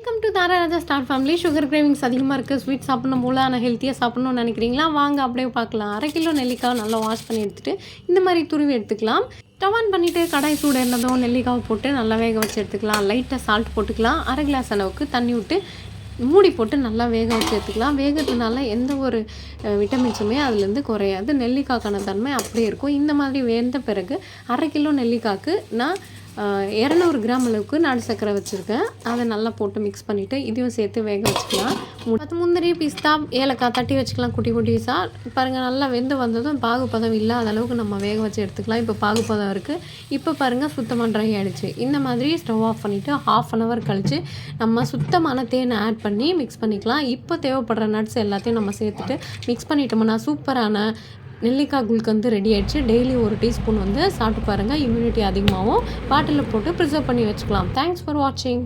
Welcome to Tararaja star family sugar cravings அதிகமாக இருக்குது sweet சாப்பிடணும் போல ஆனால் ஹெல்த்தியாக சாப்பிடணும்னு நினைக்கிறீங்களா? வாங்க அப்படியே பார்க்கலாம். அரை கிலோ நெல்லிக்காய் நல்லா வாஷ் பண்ணி எடுத்துகிட்டு இந்த மாதிரி துருவி எடுத்துக்கலாம். டவான் பண்ணிவிட்டு கடாய் சூடு இருந்ததும் நெல்லிக்காவை போட்டு நல்லா வேக வச்சு எடுத்துக்கலாம். லைட்டாக சால்ட் போட்டுக்கலாம். அரை கிளாஸ் அளவுக்கு தண்ணி விட்டு மூடி போட்டு நல்லா வேக வச்சு எடுத்துக்கலாம். வேகிறதுனால எந்த ஒரு விட்டமின்ஸுமே அதுலேருந்து குறையாது. நெல்லிக்காய்க்கான தன்மை அப்படியே இருக்கும். இந்த மாதிரி வேந்த பிறகு அரை கிலோ நெல்லிக்காய்க்கு நான் இரநூறு கிராம் அளவுக்கு நாடு சர்க்கரை வச்சுருக்கேன். அதை நல்லா போட்டு மிக்ஸ் பண்ணிவிட்டு இதையும் சேர்த்து வேக வச்சுக்கலாம். பத்து முந்திரி பிஸ்தா ஏலக்காய் தட்டி வச்சுக்கலாம் குட்டி குட்டிஸாக பாருங்கள் நல்லா வெந்து வந்ததும் பாகுபதம் இல்லாத அளவுக்கு நம்ம வேக வச்சு எடுத்துக்கலாம். இப்போ பாகுபதம் இருக்குது இப்போ பாருங்கள் சுத்தமாக ட்ரை ஆகிடுச்சு இந்த மாதிரி ஸ்டவ் ஆஃப் பண்ணிவிட்டு ஹாஃப் அன் ஹவர் கழித்து நம்ம சுத்தமான தேனை ஆட் பண்ணி மிக்ஸ் பண்ணிக்கலாம். இப்போ தேவைப்படுற நட்ஸ் எல்லாத்தையும் நம்ம சேர்த்துட்டு மிக்ஸ் பண்ணிட்டோம்னா சூப்பரான நெல்லிக்காய் குல்கந்து ரெடி ஆயிடுச்சு. டெய்லி ஒரு டீஸ்பூன் வந்து சாப்பிட்டு பாருங்கள் இம்யூனிட்டி அதிகமாகவும் பாட்டிலில் போட்டு ப்ரிசர்வ் பண்ணி வச்சுக்கலாம். தேங்க்ஸ் ஃபார் வாட்சிங்